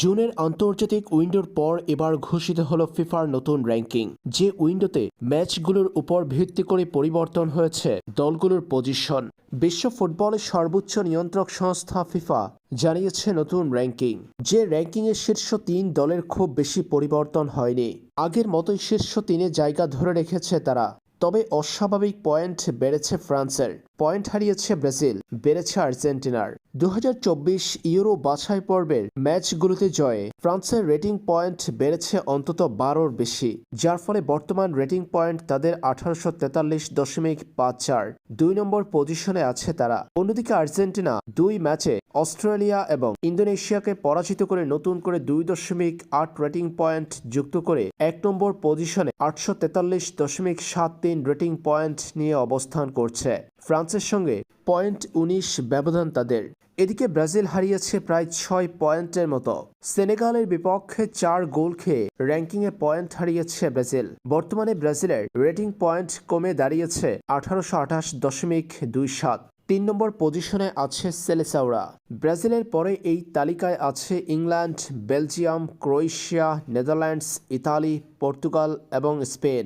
জুনের আন্তর্জাতিক উইন্ডোর পর এবার ঘোষিত হল ফিফার নতুন র্যাঙ্কিং। যে উইন্ডোতে ম্যাচগুলোর উপর ভিত্তি করে পরিবর্তন হয়েছে দলগুলোর পজিশন। বিশ্ব ফুটবলের সর্বোচ্চ নিয়ন্ত্রক সংস্থা ফিফা জানিয়েছে নতুন র্যাঙ্কিং। যে র্যাঙ্কিংয়ে শীর্ষ তিন দলের খুব বেশি পরিবর্তন হয়নি। আগের মতোই শীর্ষ তিনে জায়গা ধরে রেখেছে তারা। তবে অস্বাভাবিক পয়েন্ট বেড়েছে ফ্রান্সের। পয়েন্ট হারিয়েছে ব্রাজিল, বেড়েছে আর্জেন্টিনার। দু হাজার চব্বিশ ইউরো বাছাই পর্বের ম্যাচগুলোতে জয়ে ফ্রান্সের রেটিং পয়েন্ট বেড়েছে অন্তত বারোর বেশি, যার ফলে বর্তমান রেটিং পয়েন্ট তাদের আঠারোশো তেতাল্লিশ দশমিক পাঁচ চার, দুই নম্বর পজিশনে আছে তারা। অন্যদিকে আর্জেন্টিনা দুই ম্যাচে অস্ট্রেলিয়া এবং ইন্দোনেশিয়াকে পরাজিত করে নতুন করে দুই দশমিক আট রেটিং পয়েন্ট যুক্ত করে এক নম্বর পজিশনে আটশো তেতাল্লিশ দশমিক সাত তিন রেটিং পয়েন্ট নিয়ে অবস্থান করছে। ফ্রান্সের সঙ্গে পয়েন্ট উনিশ ব্যবধান তাদের। এদিকে ব্রাজিল হারিয়েছে প্রায় ছয় পয়েন্টের মতো। সেনেগালের বিপক্ষে চার গোল খেয়ে র্যাঙ্কিংয়ে পয়েন্ট হারিয়েছে ব্রাজিল। বর্তমানে ব্রাজিলের রেটিং পয়েন্ট কমে দাঁড়িয়েছে আঠারোশো আঠাশ দশমিক দুই সাত। তিন নম্বর পজিশনে আছে সেলেসাউরা। ব্রাজিলের পরে এই তালিকায় আছে England, Belgium, Croatia, Netherlands, Italy, Portugal এবং স্পেন।